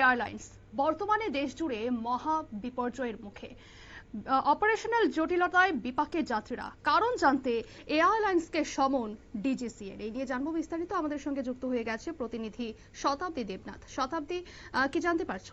Airlines. বর্তমানে দেশ জুড়ে মহা বিপর্যয়ের মুখে। অপারেশনাল জটিলতায় বিপাকে যাত্রীরা। কারণ জানতে এয়ারলাইন্সকে সমন ডিজিসিএর। এই নিয়ে জানব বিস্তারিত। আমাদের সঙ্গে যুক্ত হয়ে গেছে প্রতিনিধি শতাব্দী দেবনাথ। শতাব্দী কি জানতে পারছ?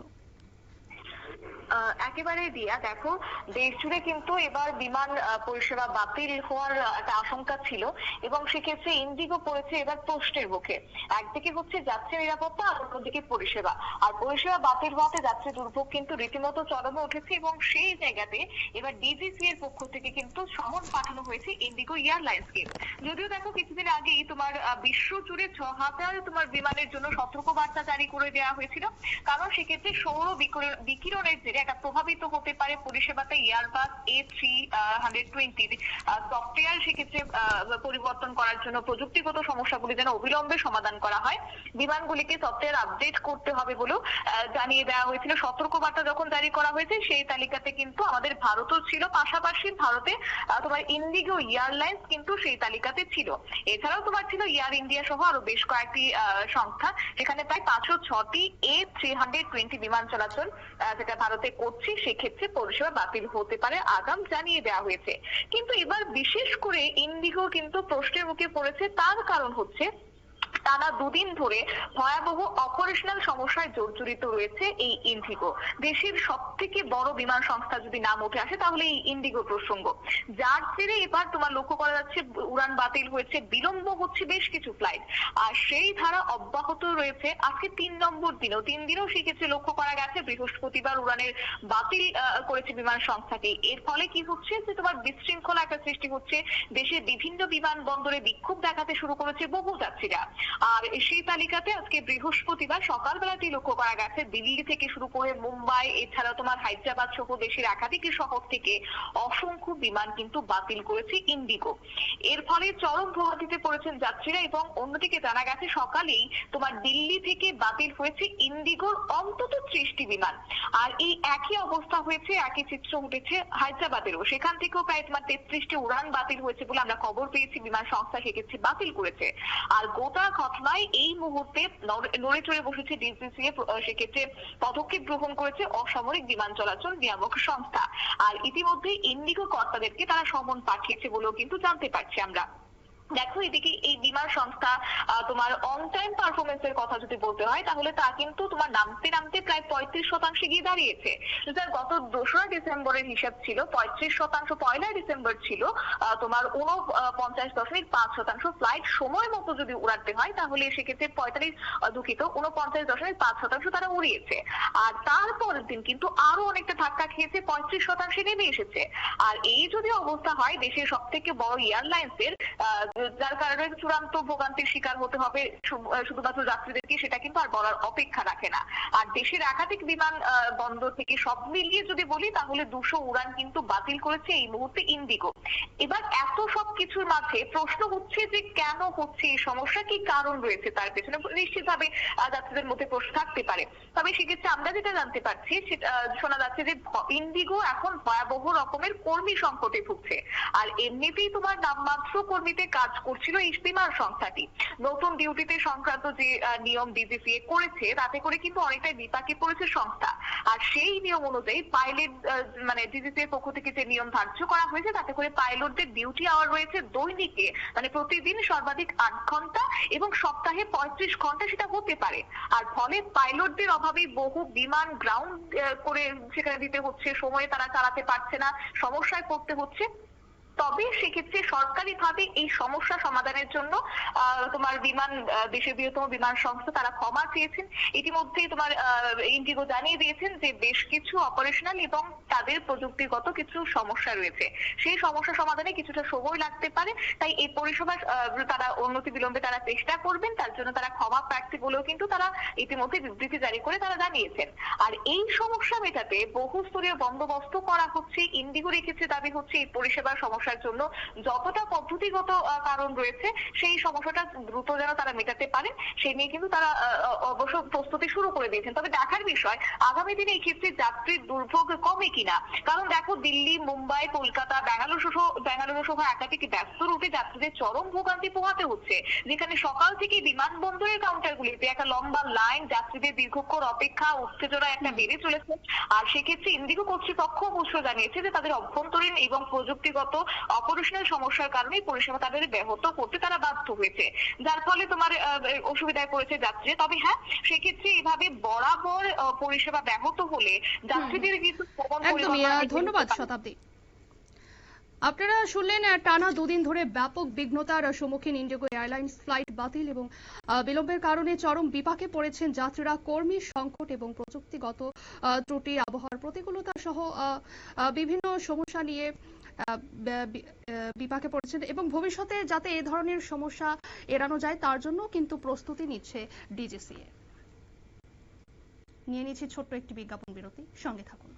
একেবারে দিয়া, দেখো, দেশ জুড়ে কিন্তু এবার বিমান পরিষেবা বাতিল হওয়ার একটা আশঙ্কা ছিল এবং সেক্ষেত্রে ইন্ডিগো পড়েছে এবার প্রশ্নের মুখে। একদিকে হচ্ছে যাত্রী নিরাপত্তা আর অন্যদিকে পরিষেবা। আর পরিষেবা বাতিল হওয়াতে যাত্রী দুর্ভোগ কিন্তু রীতিমতো চরমে উঠেছে এবং সেই জায়গাতে এবার ডিজিসি এর পক্ষ থেকে কিন্তু সমন পাঠানো হয়েছে ইন্ডিগো এয়ারলাইন্সকে। যদিও দেখো, কিছুদিন আগেই তোমার বিশ্ব জুড়ে ছ হাজার তোমার বিমানের জন্য সতর্ক বার্তা জারি করে দেওয়া হয়েছিল। কারণ সেক্ষেত্রে সৌর বিকিরণ- বিকিরণের জেরে একটা প্রভাবিত হতে পারে পরিষেবাতে এয়ারবাস এ থ্রি হান্ড্রেড টোয়েন্টির সফটওয়্যার সেক্ষেত্রে পরিবর্তন করার জন্য প্রযুক্তিগত সমস্যাগুলি যেন অবিলম্বে সমাধান করা হয়। বিমানগুলিকে সফটওয়্যার আপডেট করতে হবে বলেও জানিয়ে দেওয়া হয়েছিল। সতর্কবার্তা যখন জারি করা হয়েছে, সেই তালিকাতে কিন্তু আমাদের ভারতও ছিল। পাশাপাশি ভারতে তোমার ইন্ডিগো এয়ারলাইন্স কিন্তু সেই তালিকাতে ছিল। এছাড়াও তোমার ছিল এয়ার ইন্ডিয়া সহ আরও বেশ কয়েকটি সংস্থা, যেখানে প্রায় পাঁচশো ছটি এ থ্রি হান্ড্রেড টোয়েন্টি বিমান চলাচল যেটা ভারতে করছে, সেক্ষেত্রে পরিষেবা বাতিল হতে পারে, আগাম জানিয়ে দেওয়া হয়েছে। কিন্তু এবার বিশেষ করে ইন্ডিগো কিন্তু প্রশ্নের মুখে পড়েছে, তার কারণ হচ্ছে টানা দুদিন ধরে ভয়াবহ অপারেশনাল সমস্যায় জর্জরিত রয়েছে এই ইন্ডিগো দেশের সব থেকে বড় বিমান সংস্থা যদি নাম উঠে আসে, তাহলে এই ইন্ডিগো প্রসঙ্গ। যার জেরে এবার তোমার লক্ষ্য করা যাচ্ছে, উড়ান বাতিল হয়েছে, বিলম্ব হচ্ছে বেশ কিছু ফ্লাইট আর সেই ধারা অব্যাহত রয়েছে আজকে তিন নম্বর দিনও। তিন দিনও সেক্ষেত্রে লক্ষ্য করা গেছে, বৃহস্পতিবার উড়ানের বাতিল করেছে বিমান সংস্থাটি। এর ফলে কি হচ্ছে যে তোমার বিশৃঙ্খলা একটা সৃষ্টি হচ্ছে। দেশের বিভিন্ন বিমান বন্দরে বিক্ষোভ দেখাতে শুরু করেছে বহু যাত্রীরা। আর সেই তালিকাতে আজকে বৃহস্পতিবার সকালবেলাতেই লক্ষ্য করা গেছে, দিল্লি থেকে শুরু করে মুম্বাই, এছাড়াও তোমার হায়দ্রাবাদ সহ দেশের একাধিক শহর থেকে অসংখ্য বিমান কিন্তু বাতিল করেছে ইন্ডিগো। এর ফলে চরম ভোগান্তিতে পড়েছেন যাত্রীরা এবং অন্যদিকে জানা গেছে সকালেই তোমার দিল্লি থেকে বাতিল হয়েছে ইন্ডিগোর অন্তত ত্রিশটি বিমান। আর এই একই অবস্থা হয়েছে, একই চিত্র উঠেছে হায়দ্রাবাদেরও। সেখান থেকেও প্রায় তোমার তেত্রিশটি উড়ান বাতিল হয়েছে বলে আমরা খবর পেয়েছি, বিমান সংস্থা সেক্ষেত্রে বাতিল করেছে। আর গোটা ঘটনায় এই মুহূর্তে নড়ে চড়ে বসেছে ডিসিসিএ সেক্ষেত্রে পদক্ষেপ গ্রহণ করেছে অসামরিক বিমান চলাচল নিয়ামক সংস্থা। আর ইতিমধ্যে ইন্ডিগো কর্তাদেরকে তারা সমন পাঠিয়েছে বলেও কিন্তু জানতে পারছি আমরা। দেখো এদিকে এই বিমান সংস্থা তোমার অন টাইম পারফরমেন্স এর কথা যদি বলতে হয় তাহলে তা কিন্তু তোমার নামতে নামতে প্রায় পঁয়ত্রিশ শতাংশে গিয়ে দাঁড়িয়েছে। যার গত দোসরা ডিসেম্বরের হিসাব ছিল পঁয়ত্রিশ শতাংশ পয়লা ডিসেম্বর ছিল তোমার উনপঞ্চাশ দশমিক পাঁচ শতাংশ ফ্লাইট সময় মতো যদি উড়াতে হয় তাহলে সেক্ষেত্রে পঁয়তাল্লিশ দুঃখিত উনপঞ্চাশ দশমিক পাঁচ শতাংশ তারা উড়িয়েছে। আর তারপরের দিন কিন্তু আরও অনেকটা ধাক্কা খেয়েছে পঁয়ত্রিশ শতাংশে নেমে এসেছে। আর এই যদি অবস্থা হয় দেশের সব থেকে বড় এয়ারলাইন্স এর আহ, যার কারণে চূড়ান্ত ভোগান্তির শিকার হতে হবে শুধুমাত্র যাত্রীদেরকে সেটা কিন্তু আর বলার অপেক্ষা রাখে না। আর দেশের একাধিক বিমান বন্দর থেকে সব মিলিয়ে যদি বলি, তাহলে দুশো উড়ান কিন্তু বাতিল করেছে এই মুহূর্তে ইন্ডিগো। এবার এত সব কিছুর মাঝে প্রশ্ন হচ্ছে যে কেন হচ্ছে এই সমস্যা, কি কারণ রয়েছে তার পেছনে? নিশ্চিতভাবে যাত্রীদের মধ্যে প্রশ্ন থাকতে পারে। তবে সেক্ষেত্রে আমরা যেটা জানতে পারছি শোনা যাচ্ছে যে ইন্ডিগো এখন ভয়াবহ রকমের কর্মী সংকটে ভুগছে। আর এমনিতেই তোমার নামমাত্র কর্মীতে কাজ করছিল এই বিমান সংস্থাটি। নতুন ডিউটিতে সংক্রান্ত যে নিয়ম ডিজিসিএ করেছে, তাতে করে কিন্তু অনেকটাই বিপাকে পড়েছে সংস্থা। আর সেই নিয়ম অনুযায়ী পাইলট মানে ডিজিসিএ পক্ষ থেকে যে নিয়ম ধার্য করা হয়েছে, তাতে করে পাইলটদের ডিউটি আওয়ার রয়েছে দৈনিকে মানে প্রতিদিন সর্বাধিক আট ঘণ্টা এবং সপ্তাহে পঁয়ত্রিশ ঘণ্টা সেটা হতে পারে। আর ফলে পাইলটদের অভাবে বহু বিমান গ্রাউন্ড করে সেখানে দিতে হচ্ছে, সময়ে তারা চালাতে পারছে না, সমস্যায় পড়তে হচ্ছে। তবে সেক্ষেত্রে সরকারি ভাবে এই সমস্যা সমাধানের জন্য তোমার বিমান দেশের বৃহত্তম বিমান সংস্থা তারা ক্ষমা চেয়েছেন। ইতিমধ্যে তোমার ইন্ডিগো জানিয়ে দিয়েছেন যে বেশ কিছু অপারেশনাল এবং তাদের প্রযুক্তিগত কিছু সমস্যা রয়েছে। সেই সমস্যা সমাধানে কিছুটা সময় লাগতে পারে, তাই এই পরিষেবা তারা উন্নতি বিলম্বে তারা চেষ্টা করবেন, তার জন্য তারা ক্ষমা প্রার্থী বলেও কিন্তু তারা ইতিমধ্যে বিবৃতি জারি করে তারা জানিয়েছেন। আর এই সমস্যা মেটাতে বহু স্তরীয় বন্দোবস্ত করা হচ্ছে ইন্ডিগো রেখেছে দাবি হচ্ছে এই পরিষেবার সমস্যা সমস্যার জন্য যতটা পদ্ধতিগত কারণ রয়েছে, সেই সমস্যাটা দ্রুত যেন তারা মেটাতে পারেন সেই নিয়ে কিন্তু তারা অবশ্য প্রস্তুতি শুরু করে দিয়েছেন। তবে দেখার বিষয়, আগামী দিনে এই ক্ষেত্রে যাত্রীর দুর্ভোগ কমে কিনা? কারণ দেখো, দিল্লি, মুম্বাই, কলকাতা, ব্যাঙ্গালোর সহ, ব্যাঙ্গালুরু সহ একাধিক ব্যস্ত রুটে যাত্রীদের চরম ভোগান্তি পোহাতে হচ্ছে, যেখানে সকাল থেকে বিমানবন্দরের কাউন্টারগুলিতে একটা লম্বা লাইন যাত্রীদের দীর্ঘক্ষণ অপেক্ষা উত্তেজনা একটা বেড়ে চলেছে। আর সেক্ষেত্রে ইন্ডিগো কর্তৃপক্ষ অবশ্য জানিয়েছে যে তাদের অভ্যন্তরীণ এবং প্রযুক্তিগত অপারেশনাল সমস্যার কারণে পরিষেবা তাদের ব্যাহত করতে তারা বাধ্য হয়েছে। যার ফলে তোমার অসুবিধায় পড়েছে যাত্রী। তবে হ্যাঁ সেক্ষেত্রে এভাবে বরাবর পরিষেবা ব্যাহত হলে যাত্রীদের কিন্তু একদমই ধন্যবাদ শতাব্দী। আপনারা শুনলেন টানা দুদিন ধরে ব্যাপক বিঘ্নতার সম্মুখীন ইন্ডিগো এয়ারলাইন্স ফ্লাইট বাতিল এবং বিলম্বের কারণে চরম বিপাকে পড়েছেন যাত্রীরা। কর্মী সংকট এবং প্রযুক্তিগত ত্রুটি আবহাওয়ার প্রতিকূলতা সহ বিভিন্ন সমস্যা নিয়ে বিপাকে পড়েছেন এবং ভবিষ্যতে যাতে এ ধরনের সমস্যা এড়ানো যায় তার জন্য কিন্তু প্রস্তুতি নিচ্ছে ডিজিসিএ। নিয়ে নিচ্ছি ছোট্ট একটি বিজ্ঞাপন বিরতি। সঙ্গে থাকুন।